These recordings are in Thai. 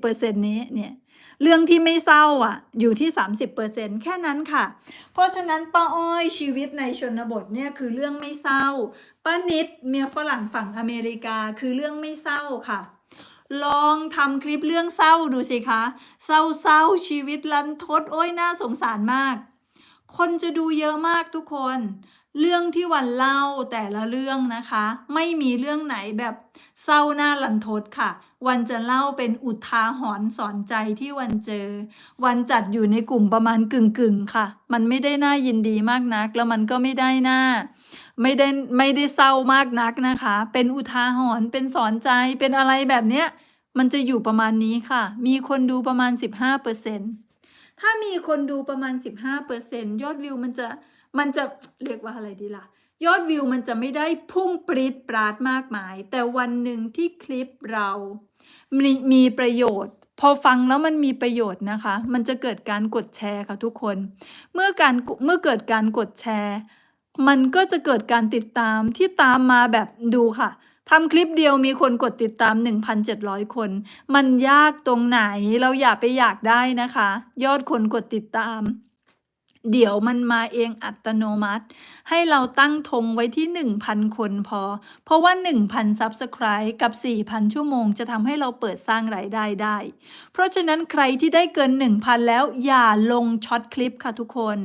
เปอร์เซ็นต์นี้เนี่ยเรื่องที่ไม่เศร้าอะ อยู่ที่ 30%แค่นั้นค่ะ เพราะฉะนั้นป้าอ้อยชีวิตในชนบทเนี่ยคือเรื่องไม่เศร้าป้านิดเมียฝรั่งฝั่งอเมริกาคือเรื่องไม่เศร้าค่ะ ลองทำคลิปเรื่องเศร้าดูสิคะ เศร้าเศร้าๆชีวิตลันทดโอ้ยน่าสงสารมาก คนจะดูเยอะมากทุกคน เรื่องที่วันเล่าแต่ละเรื่องนะคะ ไม่มีเรื่องไหนแบบเศร้าหน้าลันทดค่ะ วันจะเล่าเป็นอุทาหรณ์สอนใจที่วันเจอ วันจัดอยู่ในกลุ่มประมาณกึ่งกึ่งค่ะ มันไม่ได้น่ายินดีมากนัก แล้วมันก็ไม่ได้น่าไม่ได้ไม่ได้เศร้ามากนักนะคะ เป็นอุทาหรณ์เป็นสอนใจเป็นอะไรแบบเนี้ยมันจะอยู่ประมาณนี้ค่ะ มีคนดูประมาณ 15%ถ้ามีคนดูประมาณ 15%ยอดวิวมันจะ มันจะเรียกว่าอะไรดีล่ะ ยอดวิวมันจะไม่ได้พุ่งปรีดปราดมากมาย แต่วันหนึ่งที่คลิปเรามีมีประโยชน์ พอฟังแล้วมันมีประโยชน์นะคะ มันจะเกิดการกดแชร์ค่ะทุกคน เมื่อการเมื่อเกิดการกดแชร์ มันก็จะเกิดการติดตามที่ตามมาแบบดูค่ะทำคลิปเดียวมีคนกดติดตาม 1,700 คน มันยากตรงไหนเราอย่าไปอยากได้นะคะ ยอดคนกดติดตาม เดี๋ยวมันมาเองอัตโนมัติ ให้เราตั้งธงไว้ที่ 1,000 คนพอ เพราะว่า 1,000 Subscribe กับ 4,000 ชั่วโมงจะทำให้เราเปิดสร้างรายได้ได้ เพราะฉะนั้นใครที่ได้เกิน 1,000 แล้วอย่าลงช็อตคลิปค่ะทุกคน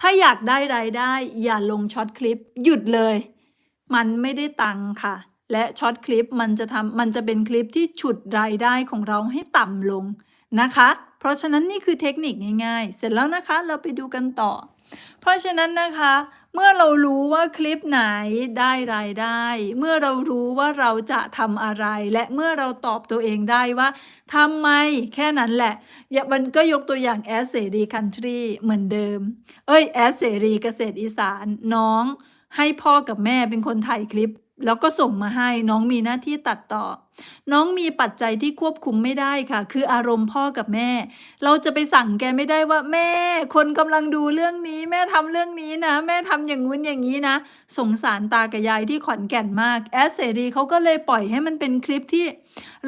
ถ้าอยากได้รายได้ อย่าลงช็อตคลิป หยุดเลย มันไม่ได้ตังค่ะ และช็อตคลิปมันจะทำมันจะเป็นคลิปที่ฉุดรายได้ของเราให้ต่ำลงนะคะ ราะฉะนั้นนี่คือเทคนิคง่ายๆ เสร็จแล้วนะคะเราไปดูกันต่อ เพราะฉะนั้นนะคะ เมื่อเรารู้ว่าคลิปไหนได้รายได้ เมื่อเรารู้ว่าเราจะทำอะไร และเมื่อเราตอบตัวเองได้ว่าทำไมแค่นั้นแหละ อย่ามันก็ยกตัวอย่างแอสเสรีคันทรีเหมือนเดิม เอ้ยแอสเสรีเกษตรอีสานน้องให้พ่อกับแม่เป็นคนถ่ายคลิป แล้วก็ส่งมาให้น้องมีหน้าที่ตัดต่อ น้องมีปัจจัยที่ควบคุมไม่ได้ค่ะ คืออารมณ์พ่อกับแม่ เราจะไปสั่งแกไม่ได้ว่าแม่ คนกำลังดูเรื่องนี้ แม่ทำเรื่องนี้นะ แม่ทำอย่างงู้นอย่างนี้นะ สงสารตากับยายที่ขอนแก่นมากแอดเสรีเขาก็เลยปล่อยให้มันเป็นคลิปที่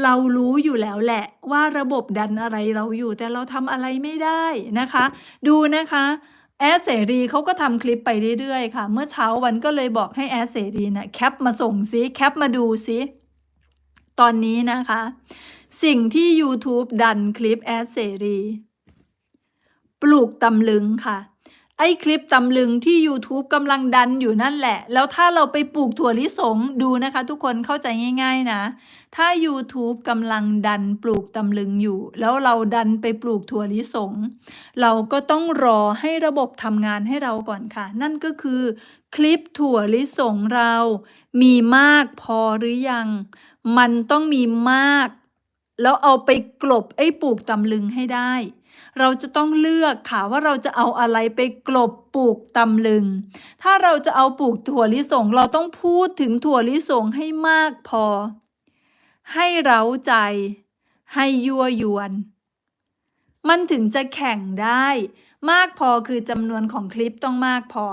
เรารู้อยู่แล้วแหละ ว่าระบบดันอะไรเราอยู่ แต่เราทำอะไรไม่ได้นะคะ ดูนะคะ แอดเสรีเขาก็ทำคลิปไปเรื่อยๆค่ะ เมื่อเช้าวันก็เลยบอกให้แอดเสรีนะแคปมาส่งซิแคปมาดูซิตอนนี้นะคะ สิ่งที่ YouTube ดันคลิปแอดเสรี ปลูกตำลึงค่ะ ไอ้คลิปตำลึงที่ YouTube กำลังดันอยู่นั่นแหละ แล้วถ้าเราไปปลูกถั่วลิสงดูนะคะทุกคนเข้าใจง่าย ๆนะ ถ้า YouTube กำลังดันปลูกตำลึงอยู่ แล้วเราดันไปปลูกถั่วลิสง เราก็ต้องรอให้ระบบทำงานให้เราก่อนค่ะ นั่นก็คือ คลิปถั่วลิสงเรา มีมากพอหรือยัง มันต้องมีมาก แล้วเอาไปกลบไอ้ปลูกตำลึงให้ได้ เราจะต้องเลือกค่ะว่าเราจะเอาอะไรไปกลบปลูกตำลึง ถ้าเราจะเอาปลูกถั่วลิสงเราต้องพูดถึงถั่วลิสงให้มากพอ ให้เร้าใจ ให้ยั่วยวน มันถึงจะแข่งได้ มากพอคือจำนวนของคลิปต้องมากพอ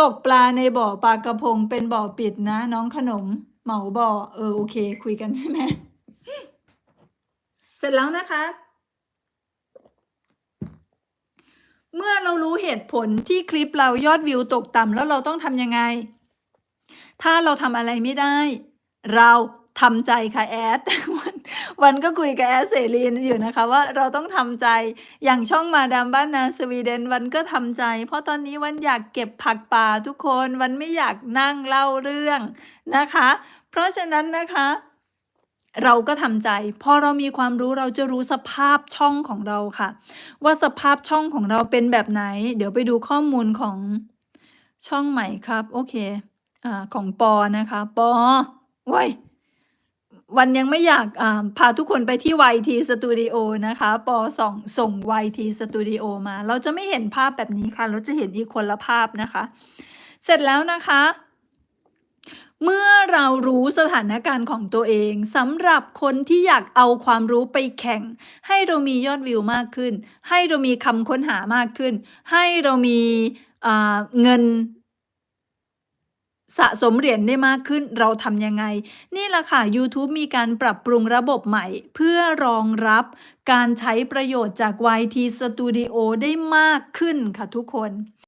ตกปลาในบ่อปลากระพงเป็นบ่อปิดนะ น้องขนม เหมาบ่อ เออโอเค คุยกันใช่ไหมเสร็จแล้วนะคะ เมื่อเรารู้เหตุผลที่คลิปเรายอดวิวตกต่ำแล้วเราต้องทำยังไง ถ้าเราทำอะไรไม่ได้ เราทำใจค่ะแอดวันวันก็คุยกับแอดเสรีนอยู่นะคะว่าเราต้องทำใจอย่างช่องมาดามบ้านนาสวีเดนวันก็ทำใจ เพราะตอนนี้วันอยากเก็บผักป่าทุกคนวันไม่อยากนั่งเล่าเรื่องนะคะ เพราะฉะนั้นนะคะ เราก็ทำใจ พอเรามีความรู้เราจะรู้สภาพช่องของเราค่ะ ว่าสภาพช่องของเราเป็นแบบไหน เดี๋ยวไปดูข้อมูลของช่องใหม่ครับ โอเคอ่าของปอนะคะปอว้ยวันยังไม่อยากอ่าพาทุกคนไปที่ YT Studio นะคะ ปอส่งส่ง YT Studio มา เราจะไม่เห็นภาพแบบนี้ค่ะ เราจะเห็นอีกคนละภาพนะคะ เสร็จแล้วนะคะ เมื่อเรารู้สถานการณ์ของตัวเองสำหรับคนที่อยากเอาความรู้ไปแข่ง ให้เรามียอดวิวมากขึ้น ให้เรามีคำค้นหามากขึ้น ให้เรามีอ่าเงินสะสมเหรียญได้มากขึ้นเราทำยังไง นี่แหละค่ะ YouTube มีการปรับปรุงระบบใหม่ เพื่อรองรับการใช้ประโยชน์จาก YT Studio ได้มากขึ้นค่ะทุกคน